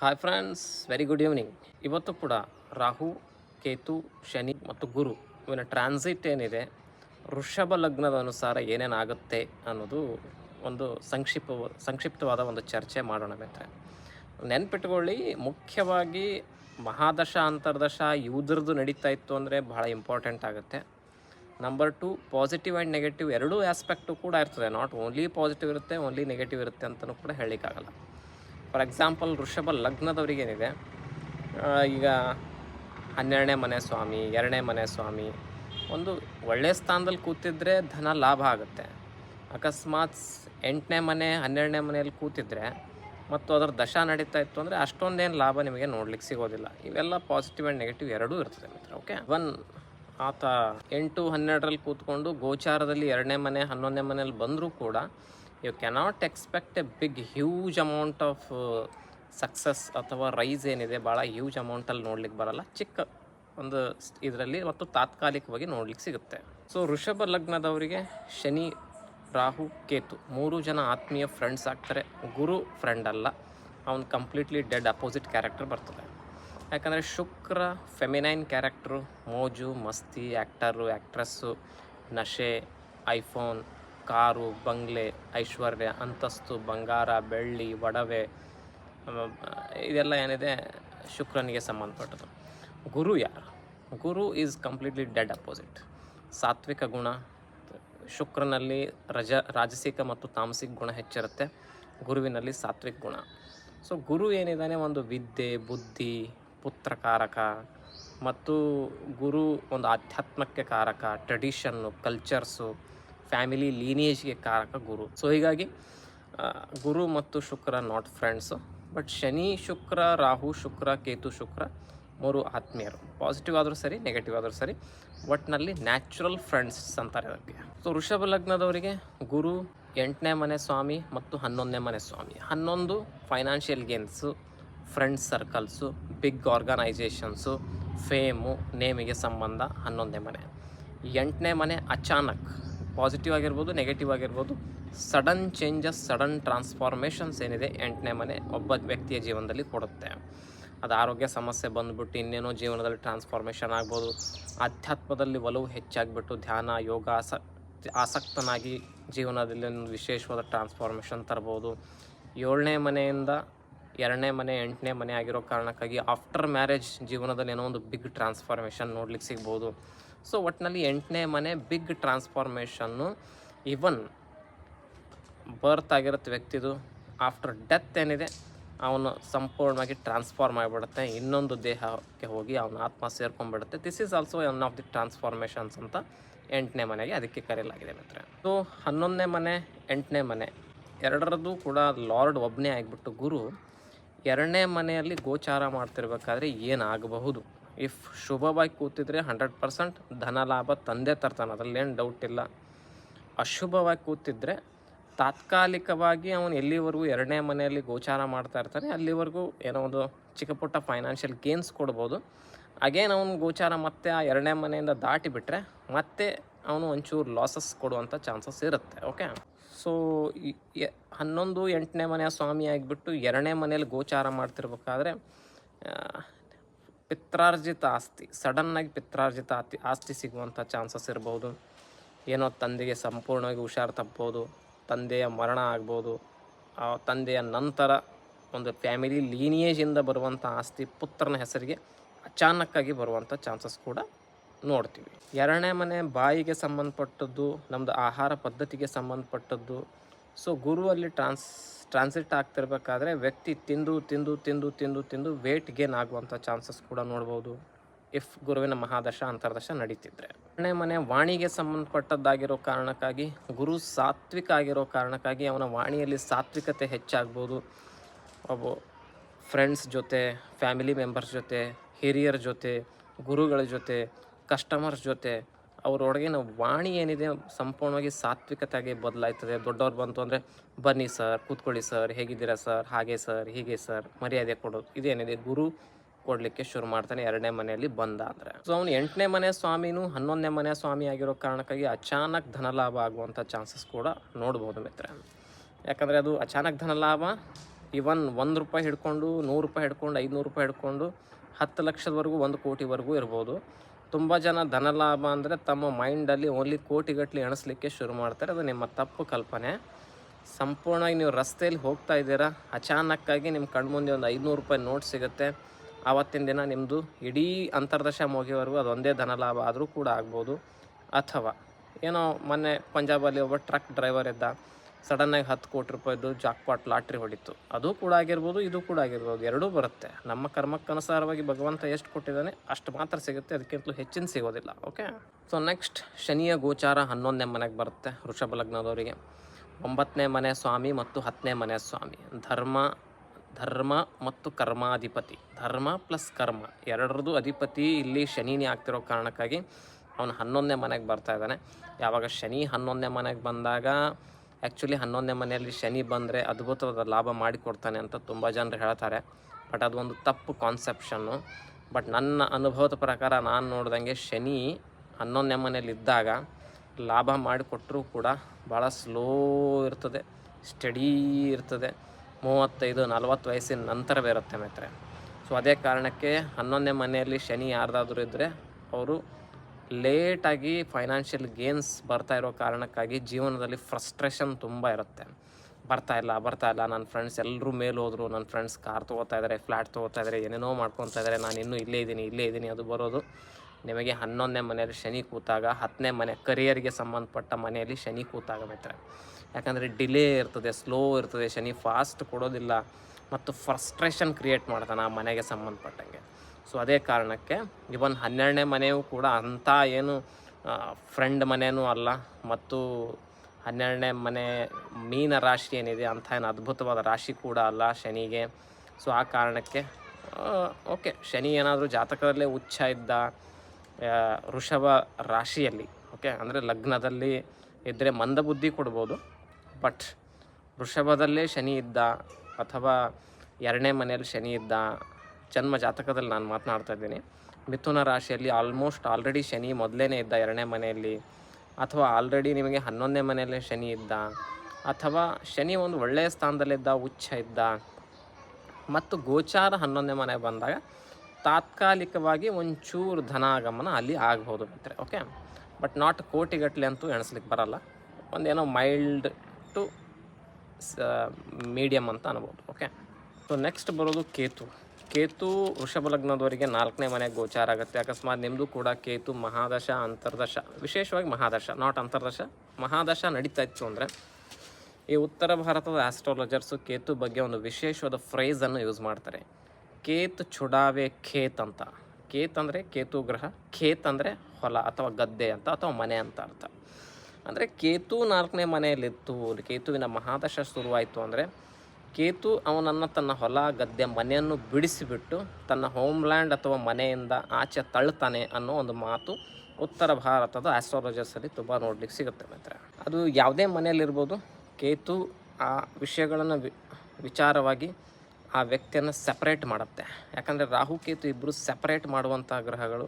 Hi friends very good evening ಇವತ್ತು ಕೂಡ ರಾಹು, ಕೇತು, ಶನಿ ಮತ್ತು ಗುರು ಇವನ ಟ್ರಾನ್ಸಿಟ್ ಏನಿದೆ, ವೃಷಭ ಲಗ್ನದ ಅನುಸಾರ ಏನೇನಾಗುತ್ತೆ ಅನ್ನೋದು ಒಂದು ಸಂಕ್ಷಿಪ್ತ, ಸಂಕ್ಷಿಪ್ತವಾದ ಒಂದು ಚರ್ಚೆ ಮಾಡೋಣ ಮಿತ್ರ ನೆನ್ಪಿಟ್ಕೊಳ್ಳಿ, ಮುಖ್ಯವಾಗಿ ಮಹಾದಶ, ಅಂತರ್ದಶ ಇವುದ್ರದ್ದು ನಡೀತಾ ಇತ್ತು ಅಂದರೆ ಬಹಳ ಇಂಪಾರ್ಟೆಂಟ್ ಆಗುತ್ತೆ. Number two positive and negative ಎರಡೂ ಆಸ್ಪೆಕ್ಟು ಕೂಡ ಇರ್ತದೆ. ನಾಟ್ ಓನ್ಲಿ ಪಾಸಿಟಿವ್ ಇರುತ್ತೆ ಓನ್ಲಿ ನೆಗೆಟಿವ್ ಇರುತ್ತೆ ಅಂತಲೂ ಕೂಡ ಹೇಳಲಿಕ್ಕಾಗಲ್ಲ. ಫಾರ್ ಎಕ್ಸಾಂಪಲ್ ವೃಷಭ ಲಗ್ನದವರಿಗೇನಿದೆ ಈಗ ಹನ್ನೆರಡನೇ ಮನೆ ಸ್ವಾಮಿ, ಎರಡನೇ ಮನೆ ಸ್ವಾಮಿ, ಒಂದು ಒಳ್ಳೆಯ ಸ್ಥಾನದಲ್ಲಿ ಕೂತಿದ್ರೆ ಧನ ಲಾಭ ಆಗುತ್ತೆ. ಅಕಸ್ಮಾತ್ ಎಂಟನೇ ಮನೆ, ಹನ್ನೆರಡನೇ ಮನೆಯಲ್ಲಿ ಕೂತಿದ್ರೆ ಮತ್ತು ಅದರ ದಶ ನಡೀತಾ ಇತ್ತು ಅಂದರೆ ಅಷ್ಟೊಂದೇನು ಲಾಭ ನಿಮಗೆ ನೋಡ್ಲಿಕ್ಕೆ ಸಿಗೋದಿಲ್ಲ. ಇವೆಲ್ಲ ಪಾಸಿಟಿವ್ ಆ್ಯಂಡ್ ನೆಗೆಟಿವ್ ಎರಡೂ ಇರ್ತದೆ ಮಿತ್ರ ಓಕೆ ಒನ್ ಆತ ಎಂಟು ಹನ್ನೆರಡರಲ್ಲಿ ಕೂತ್ಕೊಂಡು ಗೋಚಾರದಲ್ಲಿ ಎರಡನೇ ಮನೆ, ಹನ್ನೊಂದನೇ ಮನೆಯಲ್ಲಿ ಬಂದರೂ ಕೂಡ you cannot expect a big huge amount of success ಅಥವಾ ರೈಸ್ ಏನಿದೆ ಭಾಳ ಹ್ಯೂಜ್ ಅಮೌಂಟಲ್ಲಿ ನೋಡ್ಲಿಕ್ಕೆ ಬರಲ್ಲ. ಚಿಕ್ಕ ಒಂದು ಇದರಲ್ಲಿ ಮತ್ತು ತಾತ್ಕಾಲಿಕವಾಗಿ ನೋಡ್ಲಿಕ್ಕೆ ಸಿಗುತ್ತೆ. ಸೊ ಋಷಭ ಲಗ್ನದವರಿಗೆ ಶನಿ, ರಾಹು, ಕೇತು ಮೂರು ಜನ ಆತ್ಮೀಯ ಫ್ರೆಂಡ್ಸ್ ಆಗ್ತಾರೆ. ಗುರು ಫ್ರೆಂಡ್ ಅಲ್ಲ. ಅವನು ಕಂಪ್ಲೀಟ್ಲಿ ಡೆಡ್ ಅಪೋಸಿಟ್ ಕ್ಯಾರೆಕ್ಟರ್ ಬರ್ತದೆ. ಯಾಕಂದರೆ ಶುಕ್ರ ಫೆಮಿನೈನ್ ಕ್ಯಾರೆಕ್ಟ್ರು ಮೋಜು, ಮಸ್ತಿ ಆ್ಯಕ್ಟರು ಆ್ಯಕ್ಟ್ರೆಸ್ಸು ನಶೆ ಐಫೋನ್ ಕಾರು, ಬಂಗ್ಲೆ, ಐಶ್ವರ್ಯ, ಅಂತಸ್ತು, ಬಂಗಾರ, ಬೆಳ್ಳಿ, ಒಡವೆ ಇದೆಲ್ಲ ಏನಿದೆ ಶುಕ್ರನಿಗೆ ಸಂಬಂಧಪಟ್ಟದ್ದು. ಗುರು ಯಾರು? Guru is completely dead opposite ಸಾತ್ವಿಕ ಗುಣ, ಶುಕ್ರನಲ್ಲಿ ರಜ, ರಾಜಸಿಕ ಮತ್ತು ತಾಮಸಿಕ ಗುಣ ಹೆಚ್ಚಿರುತ್ತೆ. ಗುರುವಿನಲ್ಲಿ ಸಾತ್ವಿಕ ಗುಣ. ಸೊ ಗುರು ಏನಿದ್ದಾನೆ? ಒಂದು ವಿದ್ಯೆ, ಬುದ್ಧಿ, ಪುತ್ರಕಾರಕ ಮತ್ತು ಗುರು ಒಂದು ಆಧ್ಯಾತ್ಮಕ್ಕೆ ಕಾರಕ ಟ್ರೆಡಿಷನ್ನು ಕಲ್ಚರ್ಸು ಫ್ಯಾಮಿಲಿ ಲೀನಿಯೇಜ್ಗೆ ಕಾರಕ ಗುರು. ಸೊ ಹೀಗಾಗಿ ಗುರು ಮತ್ತು Shukra not friends but Shani Shukra, Rahu Shukra, Ketu Shukra ಮೂರು ಆತ್ಮೀಯರು. ಪಾಸಿಟಿವ್ ಆದರೂ ಸರಿ ನೆಗೆಟಿವ್ ಆದರೂ ಸರಿ ಒಟ್ಟಿನಲ್ಲಿ ನ್ಯಾಚುರಲ್ ಫ್ರೆಂಡ್ಸ್ ಅಂತಾರೆ ಅದಕ್ಕೆ. ಸೊ ಋಷಭ ಲಗ್ನದವರಿಗೆ ಗುರು, ಎಂಟನೇ ಮನೆ ಸ್ವಾಮಿ ಮತ್ತು ಹನ್ನೊಂದನೇ ಮನೆ ಸ್ವಾಮಿ. ಹನ್ನೊಂದು financial gains friends circles big organisations fame ನೇಮಿಗೆ ಸಂಬಂಧ ಹನ್ನೊಂದನೇ ಮನೆ. ಎಂಟನೇ ಮನೆ ಅಚಾನಕ್. ಪಾಸಿಟಿವ್ ಆಗಿರ್ಬೋದು ನೆಗೆಟಿವ್ ಆಗಿರ್ಬೋದು ಸಡನ್ ಚೇಂಜಸ್ ಸಡನ್ ಟ್ರಾನ್ಸ್ಫಾರ್ಮೇಷನ್ಸ್ ಏನಿದೆ ಎಂಟನೇ ಮನೆ ಒಬ್ಬ ವ್ಯಕ್ತಿಯ ಜೀವನದಲ್ಲಿ ಕೊಡುತ್ತೆ. ಅದು ಆರೋಗ್ಯ ಸಮಸ್ಯೆ ಬಂದ್ಬಿಟ್ಟು ಇನ್ನೇನೋ ಜೀವನದಲ್ಲಿ ಟ್ರಾನ್ಸ್ಫಾರ್ಮೇಷನ್ ಆಗ್ಬೋದು. ಆಧ್ಯಾತ್ಮದಲ್ಲಿ ಒಲವು ಹೆಚ್ಚಾಗಿಬಿಟ್ಟು ಧ್ಯಾನ, ಯೋಗ ಆಸ, ಆಸಕ್ತನಾಗಿ ಜೀವನದಲ್ಲಿ ಒಂದು ವಿಶೇಷವಾದ ಟ್ರಾನ್ಸ್ಫಾರ್ಮೇಷನ್ ತರ್ಬೋದು. ಏಳನೇ ಮನೆಯಿಂದ ಎರಡನೇ ಮನೆ, ಎಂಟನೇ ಮನೆ ಆಗಿರೋ ಕಾರಣಕ್ಕಾಗಿ ಆಫ್ಟರ್ ಮ್ಯಾರೇಜ್ ಜೀವನದಲ್ಲಿ ಏನೋ ಒಂದು ಬಿಗ್ ಟ್ರಾನ್ಸ್ಫಾರ್ಮೇಷನ್ ನೋಡ್ಲಿಕ್ಕೆ ಸಿಗ್ಬೋದು. ಸೊ ಒಟ್ಟಿನಲ್ಲಿ ಎಂಟನೇ ಮನೆ ಬಿಗ್ ಟ್ರಾನ್ಸ್ಫಾರ್ಮೇಷನ್ನು ಇವನ್ ಬರ್ತ್ ಆಗಿರುತ್ತೆ ವ್ಯಕ್ತಿದು. ಆಫ್ಟರ್ ಡೆತ್ ಏನಿದೆ, ಅವನು ಸಂಪೂರ್ಣವಾಗಿ ಟ್ರಾನ್ಸ್ಫಾರ್ಮ್ ಆಗಿಬಿಡುತ್ತೆ. ಇನ್ನೊಂದು ದೇಹಕ್ಕೆ ಹೋಗಿ ಅವನ ಆತ್ಮ ಸೇರ್ಕೊಂಡ್ಬಿಡುತ್ತೆ. This is also one of the transformations ಅಂತ ಎಂಟನೇ ಮನೆಗೆ ಅದಕ್ಕೆ ಕರೆಯಲಾಗಿದೆ ಮಿತ್ರ ಸೊ ಹನ್ನೊಂದನೇ ಮನೆ, ಎಂಟನೇ ಮನೆ. ಎರಡರದ್ದು ಕೂಡ ಲಾರ್ಡ್ ಒಬ್ಬನೇ ಆಗಿಬಿಟ್ಟು ಗುರು ಎರಡನೇ ಮನೆಯಲ್ಲಿ ಗೋಚಾರ ಮಾಡ್ತಿರ್ಬೇಕಾದ್ರೆ ಏನಾಗಬಹುದು? ಇಫ್ ಶುಭವಾಗಿ ಕೂತಿದ್ರೆ ಹಂಡ್ರೆಡ್ ಪರ್ಸೆಂಟ್ ಧನ ಲಾಭ ತಂದೆ ತರ್ತಾನೆ ಅದರಲ್ಲಿ ಏನು ಡೌಟ್ ಇಲ್ಲ ಅಶುಭವಾಗಿ ಕೂತಿದ್ರೆ ತಾತ್ಕಾಲಿಕವಾಗಿ ಅವನು ಎಲ್ಲಿವರೆಗೂ ಎರಡನೇ ಮನೆಯಲ್ಲಿ ಗೋಚಾರ ಮಾಡ್ತಾ ಇರ್ತಾನೆ, ಅಲ್ಲಿವರೆಗೂ ಏನೋ ಒಂದು ಚಿಕ್ಕ ಪುಟ್ಟ ಫೈನಾನ್ಷಿಯಲ್ ಗೇನ್ಸ್ ಕೊಡ್ಬೋದು. ಅಗೇನ್ ಅವನು ಗೋಚಾರ ಮತ್ತೆ ಆ ಎರಡನೇ ಮನೆಯಿಂದ ದಾಟಿ ಬಿಟ್ಟರೆ ಮತ್ತೆ ಅವನು ಒಂಚೂರು ಲಾಸಸ್ ಕೊಡುವಂಥ ಚಾನ್ಸಸ್ ಇರುತ್ತೆ ಓಕೆ ಸೊ ಹನ್ನೊಂದು ಎಂಟನೇ ಮನೆಯ ಸ್ವಾಮಿ ಆಗಿಬಿಟ್ಟು ಎರಡನೇ ಮನೆಯಲ್ಲಿ ಗೋಚಾರ ಮಾಡ್ತಿರ್ಬೇಕಾದ್ರೆ ಪಿತ್ರಾರ್ಜಿತ ಆಸ್ತಿ ಸಡನ್ನಾಗಿ ಪಿತ್ರಾರ್ಜಿತ ಆಸ್ತಿ ಆಸ್ತಿ ಸಿಗುವಂಥ ಚಾನ್ಸಸ್ ಇರ್ಬೋದು. ಏನೋ ತಂದೆಗೆ ಸಂಪೂರ್ಣವಾಗಿ ಹುಷಾರು ತಪ್ಬೋದು, ತಂದೆಯ ಮರಣ ಆಗ್ಬೋದು, ಆ ತಂದೆಯ ನಂತರ ಒಂದು ಫ್ಯಾಮಿಲಿ ಲೀನಿಯೇಜಿಂದ ಬರುವಂಥ ಆಸ್ತಿ ಪುತ್ರನ ಹೆಸರಿಗೆ ಅಚಾನಕ್ಕಾಗಿ ಬರುವಂಥ ಚಾನ್ಸಸ್ ಕೂಡ ನೋಡ್ತೀವಿ. ಎರಡನೇ ಮನೆ ಬಾಯಿಗೆ ಸಂಬಂಧಪಟ್ಟದ್ದು ನಮ್ಮದು ಆಹಾರ ಪದ್ಧತಿಗೆ ಸಂಬಂಧಪಟ್ಟದ್ದು ಸೊ ಗುರು ಅಲ್ಲಿ ಟ್ರಾನ್ಸ್ ಟ್ರಾನ್ಸಿಟ್ ಆಗ್ತಿರ್ಬೇಕಾದ್ರೆ ವ್ಯಕ್ತಿ ತಿಂದು ತಿಂದು ತಿಂದು ತಿಂದು ತಿಂದು ವೇಟ್ ಗೇನ್ ಆಗುವಂಥ ಚಾನ್ಸಸ್ ಕೂಡ ನೋಡ್ಬೋದು. ಇಫ್ ಗುರುವಿನ ಮಹಾದಶ, ಅಂತರ್ದಶ ನಡೀತಿದ್ರೆ. ಮನೆ ಮನೆ, ವಾಣಿಗೆ ಸಂಬಂಧಪಟ್ಟದ್ದಾಗಿರೋ ಕಾರಣಕ್ಕಾಗಿ, ಗುರು ಸಾತ್ವಿಕ ಆಗಿರೋ ಕಾರಣಕ್ಕಾಗಿ ಅವನ ವಾಣಿಯಲ್ಲಿ ಸಾತ್ವಿಕತೆ ಹೆಚ್ಚಾಗ್ಬೋದು. ಒಬ್ಬ ಫ್ರೆಂಡ್ಸ್ ಜೊತೆ ಫ್ಯಾಮಿಲಿ ಮೆಂಬರ್ಸ್ ಜೊತೆ, ಹಿರಿಯರ ಜೊತೆ, ಗುರುಗಳ ಜೊತೆ ಕಸ್ಟಮರ್ಸ್ ಜೊತೆ ಅವರೊಳಗಿನ ವಾಣಿ ಏನಿದೆ ಸಂಪೂರ್ಣವಾಗಿ ಸಾತ್ವಿಕತೆಯಾಗಿ ಬದಲಾಯ್ತದೆ. ದೊಡ್ಡವ್ರು ಬಂತು ಅಂದರೆ, ಬನ್ನಿ ಸರ್, ಕೂತ್ಕೊಳ್ಳಿ ಸರ್, ಹೇಗಿದ್ದೀರಾ ಸರ್, ಹಾಗೆ ಸರ್, ಹೀಗೆ ಸರ್, ಮರ್ಯಾದೆ ಕೊಡೋದು ಇದೇನಿದೆ, ಗುರು ಕೊಡಲಿಕ್ಕೆ ಶುರು ಮಾಡ್ತಾನೆ ಎರಡನೇ ಮನೆಯಲ್ಲಿ ಬಂದ ಅಂದರೆ. ಸೊ ಅವನು ಎಂಟನೇ ಮನೆ ಸ್ವಾಮಿನೂ ಹನ್ನೊಂದನೇ ಮನೆ ಸ್ವಾಮಿ ಆಗಿರೋ ಕಾರಣಕ್ಕಾಗಿ ಅಚಾನಕ್ ಧನಲಾಭ ಆಗುವಂಥ ಚಾನ್ಸಸ್ ಕೂಡ ನೋಡ್ಬೋದು ಮಿತ್ರ ಯಾಕಂದರೆ ಅದು ಅಚಾನಕ್ ಧನಲಾಭ ಇವನ್ ಒಂದು ರೂಪಾಯಿ ಹಿಡ್ಕೊಂಡು, ನೂರು ರೂಪಾಯಿ ಹಿಡ್ಕೊಂಡು, ಐದುನೂರು ರೂಪಾಯಿ ಹಿಡ್ಕೊಂಡು, ಹತ್ತು ಲಕ್ಷದವರೆಗೂ, ಒಂದು ಕೋಟಿವರೆಗೂ ಇರ್ಬೋದು. ತುಂಬ ಜನ ಧನಲಾಭ ಅಂದರೆ ತಮ್ಮ ಮೈಂಡಲ್ಲಿ ಓನ್ಲಿ ಕೋಟಿಗಟ್ಟಲೆ ಎಣಿಸ್ಲಿಕ್ಕೆ ಶುರು ಮಾಡ್ತಾರೆ. ಅದು ನಿಮ್ಮ ತಪ್ಪು ಕಲ್ಪನೆ. ಸಂಪೂರ್ಣವಾಗಿ ನೀವು ರಸ್ತೆಯಲ್ಲಿ ಹೋಗ್ತಾ ಇದ್ದೀರಾ, ಅಚಾನಕ್ಕಾಗಿ ನಿಮ್ಮ ಕಣ್ಮುಂದೆ ಒಂದು ಐದುನೂರು ರೂಪಾಯಿ ನೋಟ್ ಸಿಗುತ್ತೆ. ಆವತ್ತಿನ ದಿನ ನಿಮ್ಮದು ಇಡೀ ಅಂತರ್ದಶ ಮುಗಿಯವರೆಗೂ ಅದೊಂದೇ ಧನಲಾಭ ಆದರೂ ಕೂಡ ಆಗ್ಬೋದು. ಅಥವಾ ಏನೋ ಮೊನ್ನೆ ಪಂಜಾಬಲ್ಲಿ ಒಬ್ಬ ಟ್ರಕ್ ಡ್ರೈವರ್ ಇದ್ದ. ಸಡನ್ನಾಗಿ ಹತ್ತು ಕೋಟಿ ರೂಪಾಯಿದು ಜಾಕ್ಪಾಟ್ ಲಾಟ್ರಿ ಹೊಡಿತು. ಅದು ಕೂಡ ಆಗಿರ್ಬೋದು, ಇದು ಕೂಡ ಆಗಿರ್ಬೋದು, ಎರಡೂ ಬರುತ್ತೆ. ನಮ್ಮ ಕರ್ಮಕ್ಕನುಸಾರವಾಗಿ ಭಗವಂತ ಎಷ್ಟು ಕೊಟ್ಟಿದ್ದಾನೆ, ಅಷ್ಟು ಮಾತ್ರ ಸಿಗುತ್ತೆ, ಅದಕ್ಕಿಂತಲೂ ಹೆಚ್ಚಿನ ಸಿಗೋದಿಲ್ಲ ಓಕೆ ಸೊ ನೆಕ್ಸ್ಟ್ ಶನಿಯ ಗೋಚಾರ ಹನ್ನೊಂದನೇ ಮನೆಗೆ ಬರುತ್ತೆ, ವೃಷಭ ಲಗ್ನದವರಿಗೆ. ಒಂಬತ್ತನೇ ಮನೆ ಸ್ವಾಮಿ ಮತ್ತು ಹತ್ತನೇ ಮನೆ ಸ್ವಾಮಿ. ಧರ್ಮ ಧರ್ಮ ಮತ್ತು ಕರ್ಮಾಧಿಪತಿ. ಧರ್ಮ ಪ್ಲಸ್ ಕರ್ಮ, ಎರಡರದ್ದು ಅಧಿಪತಿ ಇಲ್ಲಿ ಶನಿನೇ ಆಗ್ತಿರೋ ಕಾರಣಕ್ಕಾಗಿ ಅವನು ಹನ್ನೊಂದನೇ ಮನೆಗೆ ಬರ್ತಾ ಇದ್ದಾನೆ. ಯಾವಾಗ ಶನಿ ಹನ್ನೊಂದನೇ ಮನೆಗೆ ಬಂದಾಗ ಆ್ಯಕ್ಚುಲಿ ಹನ್ನೊಂದನೇ ಮನೆಯಲ್ಲಿ ಶನಿ ಬಂದರೆ ಅದ್ಭುತವಾದ ಲಾಭ ಮಾಡಿಕೊಡ್ತಾನೆ ಅಂತ ತುಂಬ ಜನರು ಹೇಳ್ತಾರೆ. ಬಟ್ ಅದೊಂದು ತಪ್ಪು ಕಾನ್ಸೆಪ್ಷನ್ನು ಬಟ್ ನನ್ನ ಅನುಭವದ ಪ್ರಕಾರ ನಾನು ನೋಡ್ದಂಗೆ ಶನಿ ಹನ್ನೊಂದನೇ ಮನೆಯಲ್ಲಿ ಇದ್ದಾಗ ಲಾಭ ಮಾಡಿಕೊಟ್ಟರೂ ಕೂಡ ಭಾಳ ಸ್ಲೋ ಇರ್ತದೆ ಸ್ಟಡಿ ಇರ್ತದೆ. ಮೂವತ್ತೈದು, ನಲ್ವತ್ತು ವಯಸ್ಸಿನ ನಂತರವೇ ಇರುತ್ತೆ ಮಿತ್ರೆ. ಸೊ ಅದೇ ಕಾರಣಕ್ಕೆ ಹನ್ನೊಂದನೇ ಮನೆಯಲ್ಲಿ ಶನಿ ಯಾರ್ದಾದ್ರೂ ಇದ್ದರೆ ಅವರು ಲೇಟಾಗಿ ಫೈನಾನ್ಷಿಯಲ್ ಗೇನ್ಸ್ ಬರ್ತಾ ಇರೋ ಕಾರಣಕ್ಕಾಗಿ ಜೀವನದಲ್ಲಿ ಫ್ರಸ್ಟ್ರೇಷನ್ ತುಂಬ ಇರುತ್ತೆ. ಬರ್ತಾ ಇಲ್ಲ ಬರ್ತಾ ಇಲ್ಲ. ನನ್ನ ಫ್ರೆಂಡ್ಸ್ ಎಲ್ಲರೂ ಮೇಲೆ ಹೋದರು, ನನ್ನ ಫ್ರೆಂಡ್ಸ್ ಕಾರ್ ತೊಗೋತಾ ಇದ್ದಾರೆ ಫ್ಲ್ಯಾಟ್ ತೊಗೋತಾ ಇದ್ದಾರೆ ಏನೇನೋ ಮಾಡ್ಕೊತಾ ಇದ್ದಾರೆ ನಾನು ಇನ್ನೂ ಇಲ್ಲೇ ಇದ್ದೀನಿ ಇಲ್ಲೇ ಇದ್ದೀನಿ ಅದು ಬರೋದು. ನಿಮಗೆ ಹನ್ನೊಂದನೇ ಮನೆಯಲ್ಲಿ ಶನಿ ಕೂತಾಗ, ಹತ್ತನೇ ಮನೆ ಕರಿಯರ್ಗೆ ಸಂಬಂಧಪಟ್ಟ ಮನೆಯಲ್ಲಿ ಶನಿ ಕೂತಾಗ ಮಿತ್ರ ಯಾಕಂದರೆ ಡಿಲೇ ಇರ್ತದೆ ಸ್ಲೋ ಇರ್ತದೆ, ಶನಿ ಫಾಸ್ಟ್ ಕೊಡೋದಿಲ್ಲ. ಮತ್ತು ಫ್ರಸ್ಟ್ರೇಷನ್ ಕ್ರಿಯೇಟ್ ಮಾಡ್ತಾನೆ ಆ ಮನೆಗೆ ಸಂಬಂಧಪಟ್ಟಂಗೆ. ಸೊ ಅದೇ ಕಾರಣಕ್ಕೆ ಇವನ್ ಹನ್ನೆರಡನೇ ಮನೆಯೂ ಕೂಡ ಅಂಥ ಏನು ಫ್ರೆಂಡ್ ಮನೆಯೂ ಅಲ್ಲ. ಮತ್ತು ಹನ್ನೆರಡನೇ ಮನೆ ಮೀನ ರಾಶಿ ಏನಿದೆ ಅಂಥ ಏನು ಅದ್ಭುತವಾದ ರಾಶಿ ಕೂಡ ಅಲ್ಲ ಶನಿಗೆ. ಸೊ ಆ ಕಾರಣಕ್ಕೆ ಓಕೆ ಶನಿ ಏನಾದರೂ ಜಾತಕದಲ್ಲೇ ಉಚ್ಚ ಇದ್ದ ವೃಷಭ ರಾಶಿಯಲ್ಲಿ ಓಕೆ ಅಂದರೆ ಲಗ್ನದಲ್ಲಿ ಇದ್ದರೆ ಮಂದಬುದ್ಧಿ ಕೊಡ್ಬೋದು. ಬಟ್ ವೃಷಭದಲ್ಲೇ ಶನಿ ಇದ್ದ ಅಥವಾ ಎರಡನೇ ಮನೆಯಲ್ಲಿ ಶನಿ ಇದ್ದ ಜನ್ಮ ಜಾತಕದಲ್ಲಿ ನಾನು ಮಾತನಾಡ್ತಾ ಇದ್ದೀನಿ. ಮಿಥುನ ರಾಶಿಯಲ್ಲಿ ಆಲ್ಮೋಸ್ಟ್ ಆಲ್ರೆಡಿ ಶನಿ ಮೊದಲೇ ಇದ್ದ, ಎರಡನೇ ಮನೆಯಲ್ಲಿ. ಅಥವಾ ಆಲ್ರೆಡಿ ನಿಮಗೆ ಹನ್ನೊಂದನೇ ಮನೆಯಲ್ಲೇ ಶನಿ ಇದ್ದ. ಅಥವಾ ಶನಿ ಒಂದು ಒಳ್ಳೆಯ ಸ್ಥಾನದಲ್ಲಿದ್ದ ಉಚ್ಚ ಇದ್ದ. ಮತ್ತು ಗೋಚಾರ ಹನ್ನೊಂದನೇ ಮನೆ ಬಂದಾಗ ತಾತ್ಕಾಲಿಕವಾಗಿ ಒಂಚೂರು ಧನಾಗಮನ ಅಲ್ಲಿ ಆಗ್ಬೋದು ಮಿತ್ರೆ ಓಕೆ ಬಟ್ ನಾಟ್ ಕೋಟಿಗಟ್ಟಲೆ ಅಂತೂ ಎಣಿಸ್ಲಿಕ್ಕೆ ಬರಲ್ಲ. ಒಂದೇನೋ ಮೈಲ್ಡ್ ಟು ಮೀಡಿಯಮ್ ಅಂತ ಅನ್ಬೋದು ಓಕೆ ಸೊ ನೆಕ್ಸ್ಟ್ ಬರೋದು ಕೇತು. ಕೇತು ವೃಷಭ ಲಗ್ನದವರಿಗೆ ನಾಲ್ಕನೇ ಮನೆಗೆ ಗೋಚಾರ ಆಗುತ್ತೆ ಅಕಸ್ಮಾತ್ ನಿಮ್ಮದು ಕೂಡ ಕೇತು ಮಹಾದಶ, ಅಂತರ್ದಶ, ವಿಶೇಷವಾಗಿ ಮಹಾದಶ ನಾಟ್ ಅಂತರ್ದಶ, ಮಹಾದಶ ನಡೀತಾ ಇತ್ತು ಅಂದರೆ ಈ ಉತ್ತರ ಭಾರತದ ಆಸ್ಟ್ರಾಲಜರ್ಸು ಕೇತು ಬಗ್ಗೆ ಒಂದು ವಿಶೇಷವಾದ ಫ್ರೇಸನ್ನು ಯೂಸ್ ಮಾಡ್ತಾರೆ. ಕೇತ್ ಚುಡಾವೆ ಖೇತ್ ಅಂತ. ಕೇತ್ ಅಂದರೆ ಕೇತು ಗ್ರಹ, ಖೇತ್ ಅಂದರೆ ಹೊಲ ಅಥವಾ ಗದ್ದೆ ಅಂತ ಅಥವಾ ಮನೆ ಅಂತ ಅರ್ಥ. ಅಂದರೆ ಕೇತು ನಾಲ್ಕನೇ ಮನೆಯಲ್ಲಿತ್ತು, ಕೇತುವಿನ ಮಹಾದಶ ಶುರುವಾಯಿತು ಅಂದರೆ ಕೇತು ಅವನನ್ನು ತನ್ನ ಹೊಲ, ಗದ್ದೆ, ಮನೆಯನ್ನು ಬಿಡಿಸಿಬಿಟ್ಟು ತನ್ನ ಹೋಮ್ಲ್ಯಾಂಡ್ ಅಥವಾ ಮನೆಯಿಂದ ಆಚೆ ತಳ್ತಾನೆ ಅನ್ನೋ ಒಂದು ಮಾತು ಉತ್ತರ ಭಾರತದ ಆಸ್ಟ್ರಾಲಜರ್ಸಲ್ಲಿ ತುಂಬ ನೋಡ್ಲಿಕ್ಕೆ ಸಿಗುತ್ತೆ ಮಾತ್ರ. ಅದು ಯಾವುದೇ ಮನೆಯಲ್ಲಿರ್ಬೋದು ಕೇತು ಆ ವಿಷಯಗಳನ್ನು ವಿಚಾರವಾಗಿ ಆ ವ್ಯಕ್ತಿಯನ್ನು ಸಪ್ರೇಟ್ ಮಾಡುತ್ತೆ. ಯಾಕಂದರೆ ರಾಹು, ಕೇತು ಇಬ್ಬರು ಸಪ್ರೇಟ್ ಮಾಡುವಂಥ ಗ್ರಹಗಳು.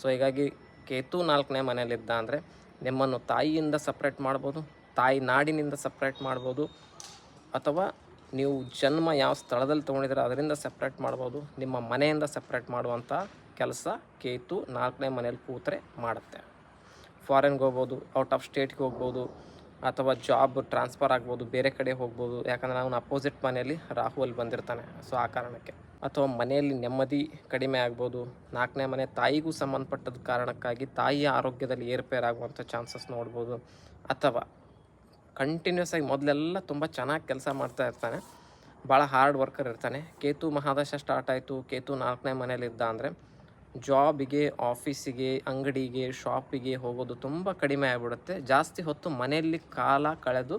ಸೊ ಹೀಗಾಗಿ ಕೇತು ನಾಲ್ಕನೇ ಮನೆಯಲ್ಲಿದ್ದ ಅಂದರೆ ನಿಮ್ಮನ್ನು ತಾಯಿಯಿಂದ ಸಪ್ರೇಟ್ ಮಾಡ್ಬೋದು, ತಾಯಿ ನಾಡಿನಿಂದ ಸಪ್ರೇಟ್ ಮಾಡ್ಬೋದು ಅಥವಾ ನೀವು ಜನ್ಮ ಯಾವ ಸ್ಥಳದಲ್ಲಿ ತೊಗೊಂಡಿದ್ರೆ ಅದರಿಂದ ಸಪ್ರೇಟ್ ಮಾಡ್ಬೋದು. ನಿಮ್ಮ ಮನೆಯಿಂದ ಸಪ್ರೇಟ್ ಮಾಡುವಂಥ ಕೆಲಸ ಕೇತು ನಾಲ್ಕನೇ ಮನೇಲಿ ಕೂತ್ರೆ ಮಾಡುತ್ತೆ. ಫಾರಿನ್ಗೆ ಹೋಗ್ಬೋದು ಔಟ್ ಆಫ್ ಸ್ಟೇಟ್ಗೆ ಹೋಗ್ಬೋದು, ಅಥವಾ ಜಾಬ್ ಟ್ರಾನ್ಸ್ಫರ್ ಆಗ್ಬೋದು, ಬೇರೆ ಕಡೆ ಹೋಗ್ಬೋದು. ಯಾಕಂದರೆ ಅವನು ಅಪೋಸಿಟ್ ಮನೆಯಲ್ಲಿ ರಾಹುಲ್ ಬಂದಿರ್ತಾನೆ, ಸೊ ಆ ಕಾರಣಕ್ಕೆ. ಅಥವಾ ಮನೆಯಲ್ಲಿ ನೆಮ್ಮದಿ ಕಡಿಮೆ ಆಗ್ಬೋದು. ನಾಲ್ಕನೇ ಮನೆ ತಾಯಿಗೂ ಸಂಬಂಧಪಟ್ಟದ ಕಾರಣಕ್ಕಾಗಿ ತಾಯಿಯ ಆರೋಗ್ಯದಲ್ಲಿ ಏರ್ಪೇರಾಗುವಂಥ ಚಾನ್ಸಸ್ ನೋಡ್ಬೋದು. ಅಥವಾ ಕಂಟಿನ್ಯೂಸ್ ಆಗಿ ಮೊದಲೆಲ್ಲ ತುಂಬ ಚೆನ್ನಾಗಿ ಕೆಲಸ ಮಾಡ್ತಾ ಇರ್ತಾನೆ. ಭಾಳ ಹಾರ್ಡ್ ವರ್ಕರ್ ಇರ್ತಾನೆ. ಕೇತು ಮಹಾದಶ ಸ್ಟಾರ್ಟ್ ಆಯಿತು. ಕೇತು ನಾಲ್ಕನೇ ಮನೇಲಿದ್ದ ಅಂದರೆ ಜಾಬಿಗೆ ಆಫೀಸಿಗೆ ಅಂಗಡಿಗೆ ಶಾಪಿಗೆ ಹೋಗೋದು ತುಂಬ ಕಡಿಮೆ ಆಗಿಬಿಡುತ್ತೆ. ಜಾಸ್ತಿ ಹೊತ್ತು ಮನೆಯಲ್ಲಿ ಕಾಲ ಕಳೆದು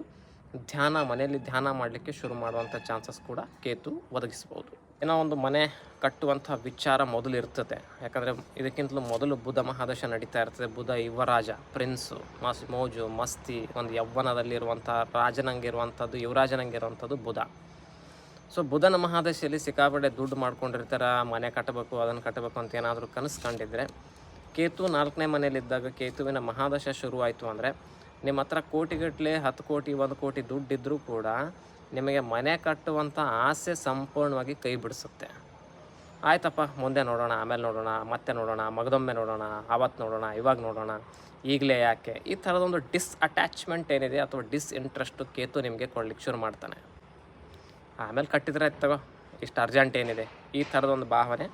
ಧ್ಯಾನ, ಮನೆಯಲ್ಲಿ ಧ್ಯಾನ ಮಾಡಲಿಕ್ಕೆ ಶುರು ಮಾಡುವಂಥ ಚಾನ್ಸಸ್ ಕೂಡ ಕೇತು ಒದಗಿಸ್ಬೋದು. ಏನೋ ಒಂದು ಮನೆ ಕಟ್ಟುವಂಥ ವಿಚಾರ ಮೊದಲು ಇರ್ತದೆ. ಯಾಕಂದರೆ ಇದಕ್ಕಿಂತಲೂ ಮೊದಲು ಬುಧ ಮಹಾದಶ ನಡೀತಾ ಇರ್ತದೆ. ಬುಧ, ಯುವರಾಜ, ಪ್ರಿನ್ಸು, ಮಸ್, ಮೋಜು, ಮಸ್ತಿ, ಒಂದು ಯೌವನದಲ್ಲಿರುವಂಥ ರಾಜನಂಗಿರುವಂಥದ್ದು, ಯುವರಾಜನಂಗಿರುವಂಥದ್ದು ಬುಧ. ಸೊ, ಬುಧನ ಮಹಾದಶಿಯಲ್ಲಿ ಸಿಕ್ಕಾಪಟ್ಟೆ ದುಡ್ಡು ಮಾಡ್ಕೊಂಡಿರ್ತಾರೆ. ಮನೆ ಕಟ್ಟಬೇಕು, ಅದನ್ನು ಕಟ್ಟಬೇಕು ಅಂತ ಏನಾದರೂ ಕನಸು ಕಂಡಿದ್ದರೆ ಕೇತು ನಾಲ್ಕನೇ ಮನೆಯಲ್ಲಿದ್ದಾಗ ಕೇತುವಿನ ಮಹಾದಶ ಶುರುವಾಯಿತು ಅಂದರೆ ನಿಮ್ಮ ಹತ್ರ ಕೋಟಿಗಟ್ಟಲೆ ಹತ್ತು ಕೋಟಿ, ಒಂದು ಕೋಟಿ ದುಡ್ಡಿದ್ದರೂ ಕೂಡ ನಿಮಗೆ ಮನೆ ಕಟ್ಟುವಂಥ ಆಸೆ ಸಂಪೂರ್ಣವಾಗಿ ಕೈ ಬಿಡಿಸುತ್ತೆ. ಆಯ್ತಪ್ಪ, ಮುಂದೆ ನೋಡೋಣ, ಆಮೇಲೆ ನೋಡೋಣ, ಮತ್ತೆ ನೋಡೋಣ, ಮಗದೊಮ್ಮೆ ನೋಡೋಣ, ಆವತ್ತು ನೋಡೋಣ, ಇವಾಗ ನೋಡೋಣ, ಈಗಲೇ ಯಾಕೆ? ಈ ಥರದೊಂದು ಡಿಸ್ ಅಟ್ಯಾಚ್ಮೆಂಟ್ ಏನಿದೆ ಅಥವಾ ಡಿಸ್ ಇಂಟ್ರೆಸ್ಟು ಕೇತು ನಿಮಗೆ ಕೊಡ್ಲಿಕ್ಕೆ ಶುರು ಮಾಡ್ತಾನೆ. ಆಮೇಲೆ ಕಟ್ಟಿದ್ರೆ ಆಯ್ತು ತಗೋ, ಇಷ್ಟು ಅರ್ಜೆಂಟ್ ಏನಿದೆ? ಈ ಥರದೊಂದು ಭಾವನೆ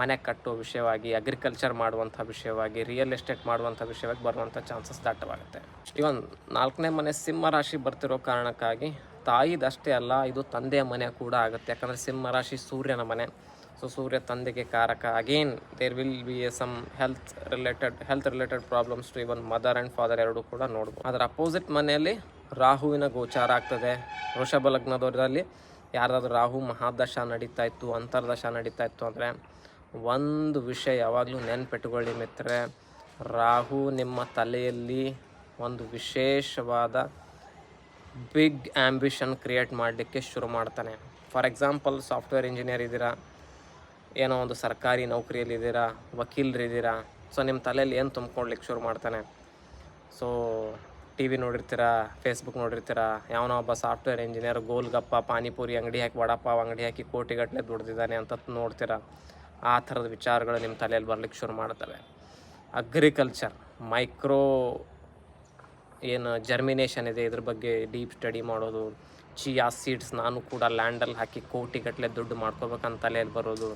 ಮನೆ ಕಟ್ಟುವ ವಿಷಯವಾಗಿ ಅಗ್ರಿಕಲ್ಚರ್ ಮಾಡುವಂಥ ವಿಷಯವಾಗಿ ರಿಯಲ್ ಎಸ್ಟೇಟ್ ಮಾಡುವಂಥ ವಿಷಯವಾಗಿ ಬರುವಂಥ ಚಾನ್ಸಸ್ ದಟ್ಟವಾಗುತ್ತೆ ಇವನ್ ನಾಲ್ಕನೇ ಮನೆ ಸಿಂಹ ರಾಶಿ ಬರ್ತಿರೋ ಕಾರಣಕ್ಕಾಗಿ ತಾಯಿದಷ್ಟೇ ಅಲ್ಲ, ಇದು ತಂದೆಯ ಮನೆ ಕೂಡ ಆಗುತ್ತೆ. ಯಾಕಂದರೆ ಸಿಂಹ ರಾಶಿ ಸೂರ್ಯನ ಮನೆ. ಸೊ ಸೂರ್ಯ ತಂದೆಗೆ ಕಾರಕ. Again there will be a some health related health related problems to even mother and father ಎರಡೂ ಕೂಡ ನೋಡ್ಬೋದು. ಅದರ ಅಪೋಸಿಟ್ ಮನೆಯಲ್ಲಿ ರಾಹುವಿನ ಗೋಚಾರ ಆಗ್ತದೆ. ವೃಷಭ ಲಗ್ನದವರಲ್ಲಿ ಯಾರಾದರೂ ರಾಹು ಮಹಾದಶ ನಡೀತಾ ಇತ್ತು, ಅಂತರ್ದಶ ನಡೀತಾ ಇತ್ತು ಅಂದರೆ ಒಂದು ವಿಷಯ ಯಾವಾಗಲೂ ನೆನ್ಪಿಟ್ಕೊಳ್ಳಿ ಮಿತ್ರರೆ. ರಾಹು ನಿಮ್ಮ ತಲೆಯಲ್ಲಿ ಒಂದು ವಿಶೇಷವಾದ ಬಿಗ್ ಆ್ಯಂಬಿಷನ್ ಕ್ರಿಯೇಟ್ ಮಾಡಲಿಕ್ಕೆ ಶುರು ಮಾಡ್ತಾನೆ. ಫಾರ್ ಎಕ್ಸಾಂಪಲ್ ಸಾಫ್ಟ್ವೇರ್ ಇಂಜಿನಿಯರ್ ಇದ್ದೀರಾ, ಏನೋ ಒಂದು ಸರ್ಕಾರಿ ನೌಕರಿಯಲ್ಲಿದ್ದೀರಾ ವಕೀಲರಿದ್ದೀರಾ ಸೊ ನಿಮ್ಮ ತಲೆಯಲ್ಲಿ ಏನು ತುಂಬ್ಕೊಳ್ಲಿಕ್ಕೆ ಶುರು ಮಾಡ್ತಾನೆ. ಸೊ ಟಿ ವಿ ನೋಡಿರ್ತೀರಾ ಫೇಸ್ಬುಕ್ ನೋಡಿರ್ತೀರಾ, ಯಾವನೋ ಒಬ್ಬ ಸಾಫ್ಟ್ವೇರ್ ಇಂಜಿನಿಯರ್ ಗೋಲ್ಗಪ್ಪ, ಪಾನಿಪುರಿ, ಅಂಗಡಿ ಹಾಕಿ, ವಡಪಾವ್ ಅಂಗಡಿ ಹಾಕಿ, ಕೋಟಿಗಟ್ಟಲೆ ದುಡ್ದಿದ್ದಾನೆ ಅಂತ ನೋಡ್ತೀರಾ, ಆ ಥರದ ವಿಚಾರಗಳು ನಿಮ್ಮ ತಲೆಯಲ್ಲಿ ಬರ್ಲಿಕ್ಕೆ ಶುರು ಮಾಡ್ತವೆ. ಅಗ್ರಿಕಲ್ಚರ್ ಮೈಕ್ರೋ ಏನು ಜರ್ಮಿನೇಷನ್ ಇದೆ ಇದ್ರ ಬಗ್ಗೆ ಡೀಪ್ ಸ್ಟಡಿ ಮಾಡೋದು ಚಿಯಾ ಸೀಡ್ಸ್ ನಾನು ಕೂಡ ಲ್ಯಾಂಡಲ್ಲಿ ಹಾಕಿ ಕೋಟಿಗಟ್ಟಲೆ ದುಡ್ಡು ಮಾಡ್ಕೋಬೇಕಂತ ತಲೆಯಲ್ಲಿ ಬರೋದು,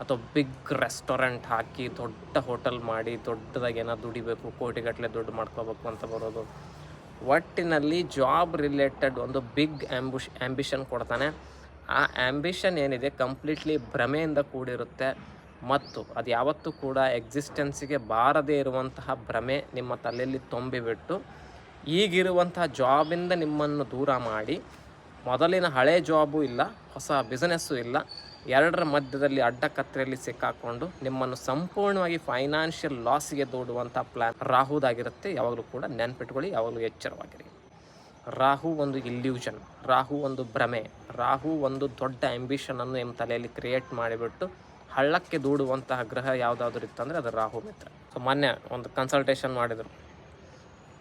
ಅಥವಾ ಬಿಗ್ ರೆಸ್ಟೋರೆಂಟ್ ಹಾಕಿ ದೊಡ್ಡ ಹೋಟೆಲ್ ಮಾಡಿ ದೊಡ್ಡದಾಗಿ ಏನೋ ದುಡಿಬೇಕು ಕೋಟಿಗಟ್ಟಲೆ ದುಡ್ಡು ಮಾಡ್ಕೋಬೇಕು ಅಂತ ಬರೋದು. ಒಟ್ಟಿನಲ್ಲಿ ಜಾಬ್ ರಿಲೇಟೆಡ್ ಒಂದು ಬಿಗ್ ಆ್ಯಂಬುಷ್ ಆ್ಯಂಬಿಷನ್ ಕೊಡ್ತಾನೆ. ಆ ಆ್ಯಂಬಿಷನ್ ಏನಿದೆ ಕಂಪ್ಲೀಟ್ಲಿ ಭ್ರಮೆಯಿಂದ ಕೂಡಿರುತ್ತೆ ಮತ್ತು ಅದು ಯಾವತ್ತೂ ಕೂಡ ಎಕ್ಸಿಸ್ಟೆನ್ಸಿಗೆ ಬಾರದೇ ಇರುವಂತಹ ಭ್ರಮೆ ನಿಮ್ಮ ತಲೆಯಲ್ಲಿ ತುಂಬಿಬಿಟ್ಟು ಈಗಿರುವಂತಹ ಜಾಬಿಂದ ನಿಮ್ಮನ್ನು ದೂರ ಮಾಡಿ ಮೊದಲಿನ ಹಳೆ ಜಾಬು ಇಲ್ಲ, ಹೊಸ ಬಿಸ್ನೆಸ್ಸು ಇಲ್ಲ, ಎರಡರ ಮಧ್ಯದಲ್ಲಿ ಅಡ್ಡಕತ್ತರೆಯಲ್ಲಿ ಸಿಕ್ಕಾಕೊಂಡು ನಿಮ್ಮನ್ನು ಸಂಪೂರ್ಣವಾಗಿ ಫೈನಾನ್ಷಿಯಲ್ ಲಾಸ್ಗೆ ದೂಡುವಂಥ ಪ್ಲ್ಯಾನ್ ರಾಹುದಾಗಿರುತ್ತೆ ಯಾವಾಗಲೂ ಕೂಡ ನೆನ್ಪಿಟ್ಕೊಳ್ಳಿ, ಯಾವಾಗಲೂ ಎಚ್ಚರವಾಗಿರಿ. ರಾಹು ಒಂದು ಇಲ್ಯೂಷನ್ ರಾಹು ಒಂದು ಭ್ರಮೆ, ರಾಹು ಒಂದು ದೊಡ್ಡ ಆಂಬಿಷನನ್ನು ನಿಮ್ಮ ತಲೆಯಲ್ಲಿ ಕ್ರಿಯೇಟ್ ಮಾಡಿಬಿಟ್ಟು ಹಳ್ಳಕ್ಕೆ ದೂಡುವಂತಹ ಗ್ರಹ ಯಾವುದಾದ್ರೂ ಇತ್ತಂದರೆ ಅದು ರಾಹು ಮಿತ್ರ. ಸೊ ಮೊನ್ನೆ ಒಂದು ಕನ್ಸಲ್ಟೇಷನ್ ಮಾಡಿದರು.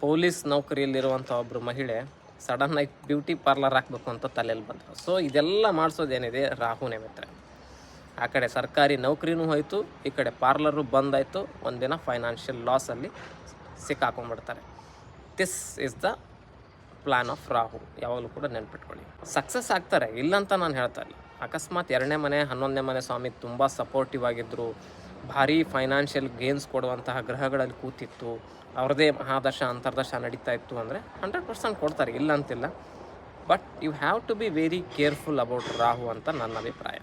ಪೊಲೀಸ್ ನೌಕರಿಯಲ್ಲಿರುವಂಥ ಒಬ್ಬರು ಮಹಿಳೆ ಸಡನ್ನಾಗಿ ಬ್ಯೂಟಿ ಪಾರ್ಲರ್ ಹಾಕಬೇಕು ಅಂತ ತಲೆಯಲ್ಲಿ ಬಂದರು. ಸೊ ಇದೆಲ್ಲ ಮಾಡಿಸೋದೇನಿದೆ ರಾಹುನೇ ಮಿತ್ರ. ಆ ಕಡೆ ಸರ್ಕಾರಿ ನೌಕರಿನೂ ಹೋಯಿತು, ಈ ಕಡೆ ಪಾರ್ಲರು ಬಂದಾಯಿತು, ಒಂದಿನ ಫೈನಾನ್ಷಿಯಲ್ ಲಾಸಲ್ಲಿ ಸಿಕ್ಕಾಕೊಂಡ್ಬಿಡ್ತಾರೆ. This is the plan of Rahu. ಯಾವಾಗಲೂ ಕೂಡ ನೆನ್ಪಿಟ್ಕೊಳ್ಳಿ. ಸಕ್ಸಸ್ ಆಗ್ತಾರೆ, ಇಲ್ಲಂತ ನಾನು ಹೇಳ್ತಾ ಇಲ್ಲ. ಅಕಸ್ಮಾತ್ ಎರಡನೇ ಮನೆ, ಹನ್ನೊಂದನೇ ಮನೆ ಸ್ವಾಮಿ ತುಂಬ ಸಪೋರ್ಟಿವ್ ಆಗಿದ್ದರು ಭಾರಿ ಫೈನಾನ್ಷಿಯಲ್ ಗೇನ್ಸ್ ಕೊಡುವಂತಹ ಗ್ರಹಗಳಲ್ಲಿ ಕೂತಿತ್ತು. ಅವ್ರದೇ ಮಹಾದಶ ಅಂತರ್ದರ್ಶ ನಡೀತಾ ಇತ್ತು ಅಂದರೆ ಹಂಡ್ರೆಡ್ ಪರ್ಸೆಂಟ್ ಕೊಡ್ತಾರೆ, ಇಲ್ಲ ಅಂತಿಲ್ಲ. But you have to be very careful about Rahu ಅಂತ ನನ್ನ ಅಭಿಪ್ರಾಯ.